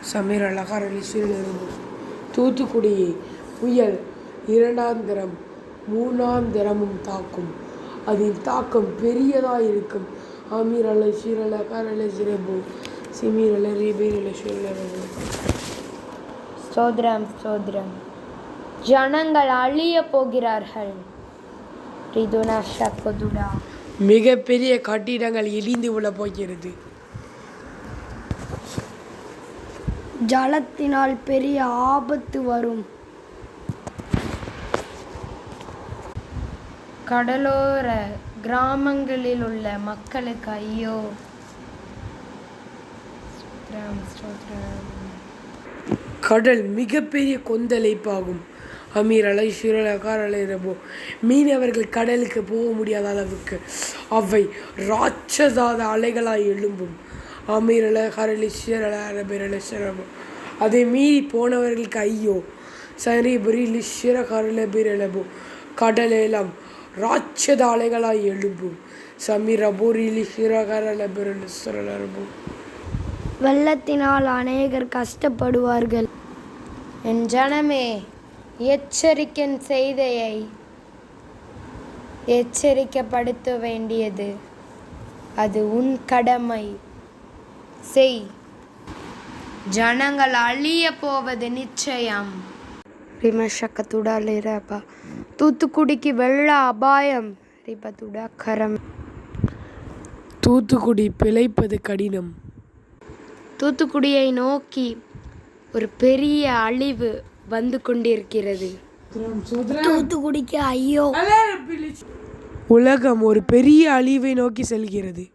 சமீர் அழகாரலி சிறுநெரும்பு தூத்துக்குடி புயல் மூணாம் தினமும் தாக்கும். அதன் தாக்கம் பெரியதாக இருக்கும். அமீர் அலை சீரல கரல சிறப்பு சிமீர் அலை ரீபீர் அலை சிறுநெரும்பு ஸ்தோத்திரம் ஸ்தோத்திரம். ஜனங்கள் அழிய போகிறார்கள். ரிதுனா ஷக்கதுடா மிகப்பெரிய கட்டிடங்கள் இடிந்து விழ போகிறது. ஜலத்தினால் பெரிய ஆபத்து வரும். கடலோர கிராமங்களில் உள்ள மக்களுக்கு ஐயோ. கடல் மிகப்பெரிய கொந்தளிப்பாகும். அமீர் அலை சிறலகார் அலை ரபோ. மீனவர்கள் கடலுக்கு போக முடியாத அளவுக்கு அவை ராட்சதாத அலைகளாய் எழும்பும். அமீர் அலை ஹரலி அதை மீறி போனவர்களுக்கு ஐயோ சரி புரி சிற கரல பிரலபோ கடலெல்லாம் ராட்சத அலைகளாய் எழும்பும் சமீர் அபோரிலி சிறகரல வெள்ளத்தினால் அநேகர் கஷ்டப்படுவார்கள். என் ஜனமே எச்சரிக்கின் செய்தியை எச்சரிக்கப்படுத்த வேண்டியது. அது உன் கடமை. செய். ஜனங்கள் அழிய போவது நிச்சயம். ரிமஷக்கத்துடா தூத்துக்குடிக்கு வெள்ள அபாயம். ரிபத்துடா கரம் தூத்துக்குடி பிழைப்பது கடினம். தூத்துக்குடியை நோக்கி ஒரு பெரிய அழிவு வந்து கொண்டிருக்கிறது. தூத்துக்குடிக்கு ஐயோ. உலகம் ஒரு பெரிய அழிவை நோக்கி செல்கிறது.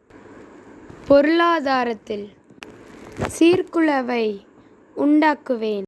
பொருளாதாரத்தில் சீர்குலைவை உண்டாக்குவேன்.